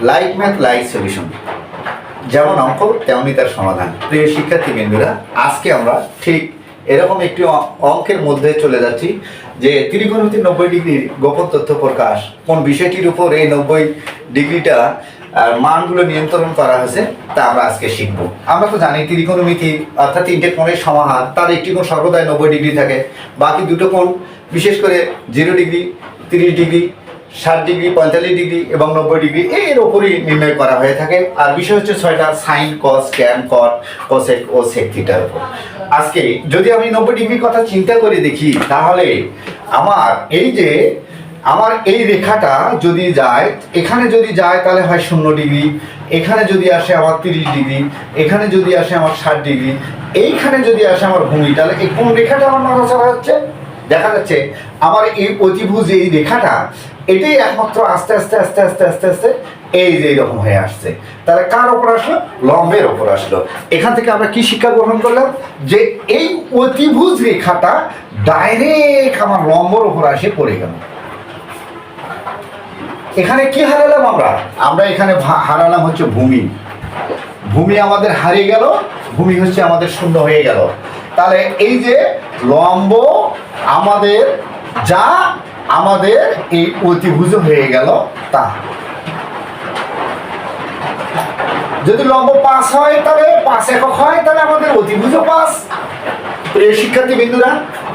Like math like solution যেমন অঙ্ক তেমনই তার সমাধান। প্রিয় শিক্ষার্থী বিন্দুরা আজকে আমরা ঠিক এরকম একটি অঙ্কের মধ্যে চলে যাচ্ছি, যে ত্রিকোণমিতি নব্বই ডিগ্রির গোপন তথ্য প্রকাশ, কোন বিষয়টির উপর এই নব্বই ডিগ্রিটা মানগুলো নিয়ন্ত্রণ করা হয়েছে, তা আমরা আজকে শিখব। আমরা তো জানি ত্রিকোণমিতি, অর্থাৎ তিনটে কোণের সমাহার, তার একটি কোণ সর্বদাই নব্বই ডিগ্রি থাকে, বাকি দুটো কোণ, বিশেষ করে জিরো ডিগ্রি, তিরিশ ডিগ্রি ষাট ডিগ্রি, পঁয়তাল্লিশ ডিগ্রি এবং নব্বই ডিগ্রি, এর ওপরই নির্ণয় করা হয়ে থাকে। আর বিষয় হচ্ছে ছয়টা, sine cos tan cot cosec ও সেক থিটার উপর। আজকে যদি আমি নব্বই ডিগ্রির কথা চিন্তা করে দেখি, তাহলে আমার এই যে, আমার এই রেখাটা যদি যায়, এখানে যদি যায়, তাহলে হয় শূন্য ডিগ্রি। এখানে যদি আসে আমার তিরিশ ডিগ্রি, এখানে যদি আসে আমার ষাট ডিগ্রি, এইখানে যদি আসে আমার ভূমি, তাহলে এই কোন রেখাটা আমার নড়াচড়া হচ্ছে? দেখা যাচ্ছে আমার এই অতিভুজ, এই রেখাটা এটাই একমাত্র আস্তে আস্তে আস্তে আস্তে আস্তে আস্তে এই যে এরকম হয়ে আসছে। তাহলে কার ওপর আসলো? লম্বের ওপর আসলো। এখান থেকে আমরা কি শিক্ষা গ্রহণ করলাম? যে এই অতিভুজ রেখাটা ডাইরেক্ট আমার লম্বর ওপর আসে পড়ে গেল। এখানে কি হারালাম আমরা? আমরা এখানে হারালাম হচ্ছে ভূমি। ভূমি আমাদের হারিয়ে গেল, ভূমি হচ্ছে আমাদের শূন্য হয়ে গেল। তাহলে এই যে লম্ব আমাদের যা আমাদের এই অতিভুজ হয়ে গেল, তা। যদি লম্ব পাস হয়, তাহলে পাঁচ একক হয়, তাহলে আমাদের অতিভুজ পাস। প্রিয় শিক্ষার্থী বিন্দুরা,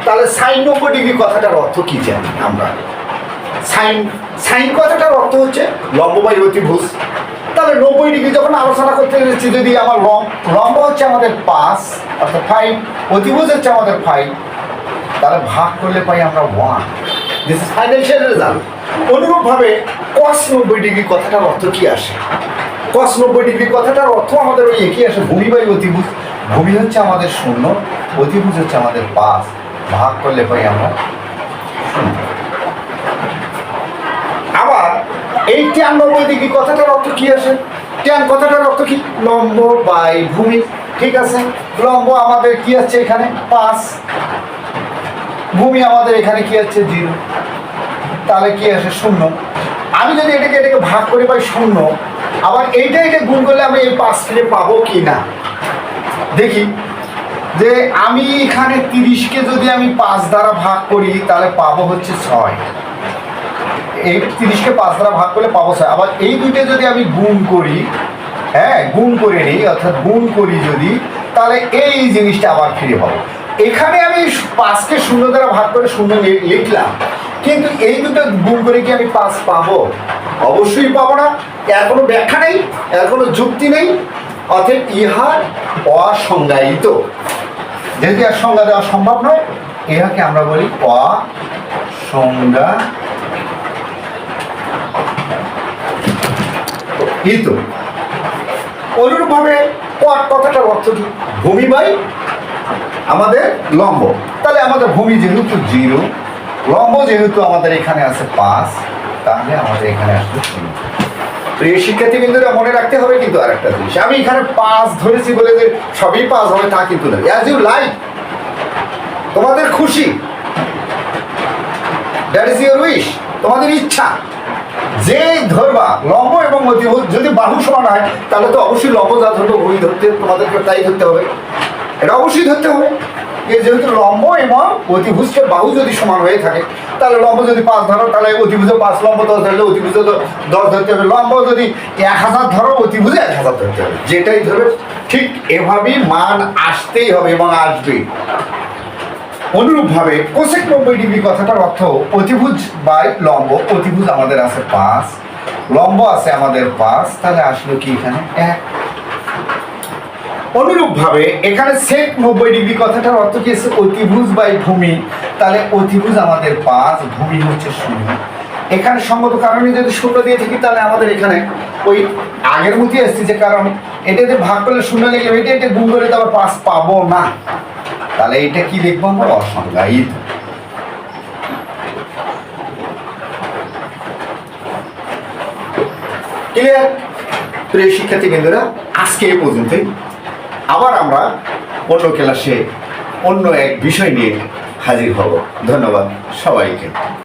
তাহলে সাইন নব্বই ডিগ্রি কথাটার অর্থ কি জানি আমরা? সাইন সাইন কথাটার অর্থ হচ্ছে লম্ববাই অতিভুজ। তাহলে নব্বই ডিগ্রি যখন আলোচনা করতে গেছি যদি আমার লম লম্ব হচ্ছে আমাদের পাঁচ অর্থাৎ ফাইভ অতিভুজ হচ্ছে আমাদের ফাইভ তাহলে ভাগ করলে পাই আমরা one this is financial result অনুরূপভাবে কস নব্বই ডিগ্রি কথাটার অর্থ কি আসে? কস নব্বই ডিগ্রি কথাটার অর্থ আমাদের ওই একই আসে, ভূমি বাই অতিভুজ। ভূমি হচ্ছে আমাদের শূন্য, অতিভুজ হচ্ছে আমাদের পাঁচ। ভাগ করলে পাই আমরা আবার এই ট্যান নব্বই ডিগ্রি কথাটার অর্থ কি আসে? ট্যান কথাটার অর্থ কি? লম্ব বাই ভূমি। ঠিক আছে? লম্ব আমাদের কি আছে এখানে? পাঁচ। ভূমি আমাদের এখানে কি আছে? জিরো। তাহলে কি আছে? শূন্য। আমি যদি এটাকে এটাকে ভাগ করে পাই শূন্য, আবার এইটা এটা গুণ করলে আমি এই পাঁচ ফিরে পাবো কি না? দেখি। যে আমি এখানে তিরিশকে যদি আমি পাঁচ দ্বারা ভাগ করি, তাহলে পাবো হচ্ছে ছয়। এই তিরিশকে পাঁচ দ্বারা ভাগ করলে পাবো ছয়। আবার এই দুইটা যদি আমি গুণ করি হ্যাঁ গুণ করে নিই, অর্থাৎ গুণ করি যদি, তাহলে এই জিনিসটা আবার ফিরে পাবো। এখানে আমি পাঁচকে শূন্য দ্বারা ভাগ করে শূন্য লিখলাম। কিন্তু এই দুটো গুণ করে কি আমি পাঁচ পাবো? অবশ্যই পাবো না। এর কোনো ব্যাখ্যা নেই এর কোনো যুক্তি নেই। অর্থাৎ ইহার অসংজ্ঞায়িত। যেহেতু এর সংজ্ঞা দেওয়া সম্ভব নয়, ইহাকে আমরা বলি অসংজ্ঞা কিন্তু অনুরূপভাবে কথাটার অর্থ কি? ভূমি বাই আমাদের লম্ব। তাহলে আমাদের ভূমি যেহেতু জিরো, লম্ব যেহেতু আমাদের এখানে আছে পাঁচ, তাহলে আমাদের এখানে আসবে শূন্য প্রিয় শিক্ষার্থী বিন্দুরা মনে রাখতে হবে কিন্তু আরেকটা জিনিস। আমি এখানে পাঁচ ধরেছি বলে যে সবই পাস হবে তা কিন্তু নয় অ্যাজ ইউ লাইক তোমাদের খুশি। দ্যাট ইজ ইউর উইশ তোমাদের ইচ্ছা। যে ধরবা, লম্ব এবং অতিভুজ যদি বাহু সমান হয়, তাহলে তো অবশ্যই লম্ব যা ধরবো, ভূমি ধরতে তোমাদেরকে তাই ধরতে হবে। এটা অবশ্যই ধরতে হবে। যে যেহেতু লম্ব এবং অতিভুজকে বাহু যদি সমান হয়ে থাকে, তাহলে লম্ব যদি পাঁচ ধরো, তাহলে অতিভুজে পাঁচ, লম্ব দশ ধরলে অতিভুজে দশ ধরতে হবে। লম্ব যদি এক হাজার ধরো, অতিভুজে এক হাজার ধরতে হবে। যেটাই ধরবে, ঠিক এভাবেই মান আসতেই হবে এবং আসবে। অনুরূপভাবে কোসেক নব্বই ডিগ্রি কথাটার অর্থ অতিভুজ বাই লম্ব। অতিভুজ আমাদের আছে পাঁচ, লম্ব আছে আমাদের পাঁচ, তাহলে আসলো কি এখানে? এক। অনুরূপভাবে এখানে সেক নব্বই ডিগ্রি কথাটার অর্থ কি আছে অতিভুজ বাই ভূমি? তাহলে অতিভুজ আমাদের পাঁচ, ভূমি হচ্ছে শূন্য। এখানে সঙ্গত কারণে যদি শূন্য দিয়ে থাকি, তাহলে আমাদের এখানে ওই আগের মতোই আসছে যে কারণ এটাতে ভাগ করলে শূন্য লেগে এটা এটা গুণ করে তো আবার পাঁচ পাবো না। তাহলে এটা কি দেখব আমরা? অসংজ্ঞায়িত। ক্লিয়ার প্রিয় শিক্ষার্থী বিন্দুরা আজকে এই পর্যন্তই। আবার আমরা অন্য ক্লাসে অন্য এক বিষয় নিয়ে হাজির হব। ধন্যবাদ সবাইকে।